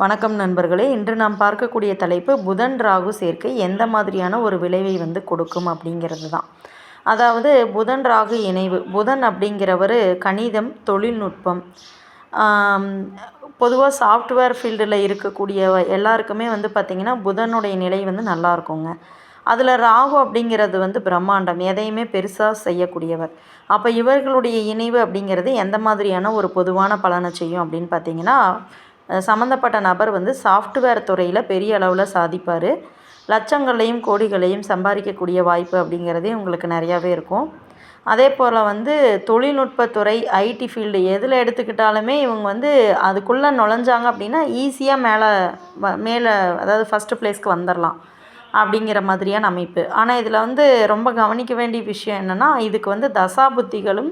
வணக்கம் நண்பர்களே. இன்று நாம் பார்க்கக்கூடிய தலைப்பு புதன் ராகு சேர்க்கை எந்த மாதிரியான ஒரு விளைவை வந்து கொடுக்கும் அப்படிங்கிறது தான். அதாவது புதன் ராகு இணைவு. புதன் அப்படிங்கிறவர் கணிதம் தொழில்நுட்பம் பொதுவாக சாஃப்ட்வேர் ஃபீல்டில் இருக்கக்கூடிய எல்லாருக்குமே வந்து பார்த்திங்கன்னா புதனுடைய நிலை வந்து நல்லா இருக்குங்க. அதில் ராகு அப்படிங்கிறது வந்து பிரம்மாண்டம். எதையுமே பெருசாக செய்யக்கூடியவர். அப்போ இவர்களுடைய இணைவு அப்படிங்கிறது எந்த மாதிரியான ஒரு பொதுவான பலனை செய்யும் அப்படின்னு பார்த்தீங்கன்னா சம்மந்தப்பட்ட நபர் வந்து சாஃப்ட்வேர் துறையில் பெரிய அளவில் சாதிப்பார். லட்சங்களையும் கோடிகளையும் சம்பாதிக்கக்கூடிய வாய்ப்பு அப்படிங்கிறதே உங்களுக்கு நிறையாவே இருக்கும். அதே போல் வந்து தொழில்நுட்பத்துறை ஐடி ஃபீல்டு எதில் எடுத்துக்கிட்டாலுமே இவங்க வந்து அதுக்குள்ளே நுழைஞ்சாங்க அப்படின்னா ஈஸியாக மேலே மேலே அதாவது ஃபஸ்ட்டு பிளேஸ்க்கு வந்துடலாம் அப்படிங்கிற மாதிரியான அமைப்பு. ஆனால் இதில் வந்து ரொம்ப கவனிக்க வேண்டிய விஷயம் என்னென்னா இதுக்கு வந்து தசாபுத்திகளும்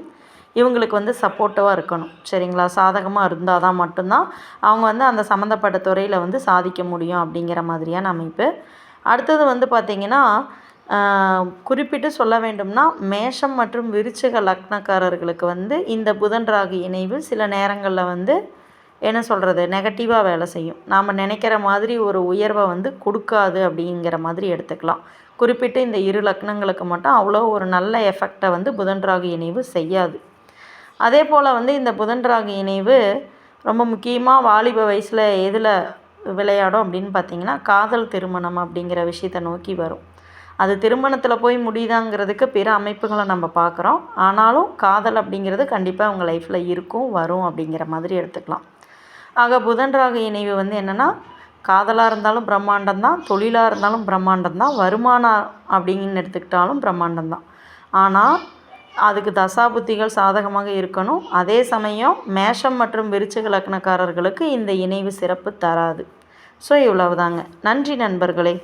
இவங்களுக்கு வந்து சப்போர்ட்டிவாக இருக்கணும். சரிங்களா? சாதகமாக இருந்தால் தான் மட்டும்தான் அவங்க வந்து அந்த சம்மந்தப்பட்ட துறையில் வந்து சாதிக்க முடியும் அப்படிங்கிற மாதிரியான அமைப்பு. அடுத்தது வந்து பார்த்திங்கன்னா குறிப்பிட்டு சொல்ல வேண்டும்னா மேஷம் மற்றும் விருச்சிக லக்னக்காரர்களுக்கு வந்து இந்த புதன் ராகு இணைவு சில நேரங்களில் வந்து என்ன சொல்கிறது நெகட்டிவாக வேலை செய்யும். நாம் நினைக்கிற மாதிரி ஒரு உயர்வை வந்து கொடுக்காது அப்படிங்கிற மாதிரி எடுத்துக்கலாம். குறிப்பிட்டு இந்த இரு லக்னங்களுக்கு மட்டும் அவ்வளோ ஒரு நல்ல எஃபெக்டை வந்து புதன் ராகு இணைவு செய்யாது. அதே போல் வந்து இந்த புதன் ராகு இணைவு ரொம்ப முக்கியமாக வாலிப வயசில் எதில் விளையாடும் அப்படின்னு பார்த்தீங்கன்னா காதல் திருமணம் அப்படிங்கிற விஷயத்தை நோக்கி வரும். அது திருமணத்தில் போய் முடியுதாங்கிறதுக்கு பிற அமைப்புகளை நம்ம பார்க்குறோம். ஆனாலும் காதல் அப்படிங்கிறது கண்டிப்பாக அவங்க லைஃப்பில் இருக்கும் வரும் அப்படிங்கிற மாதிரி எடுத்துக்கலாம். ஆக புதன் ராகு இணைவு வந்து என்னென்னா காதலாக இருந்தாலும் பிரம்மாண்டம் தான் தொழிலாக இருந்தாலும் பிரம்மாண்டம் தான் வருமானம் அப்படின்னு எடுத்துக்கிட்டாலும் பிரம்மாண்டம் தான். ஆனால் அதுக்கு தசாபுத்திகள் சாதகமாக இருக்கணும். அதே சமயம் மேஷம் மற்றும் விருச்சிக லக்னக்காரர்களுக்கு இந்த இணைவு சிறப்பு தராது. ஸோ இவ்வளவுதாங்க. நன்றி நண்பர்களே.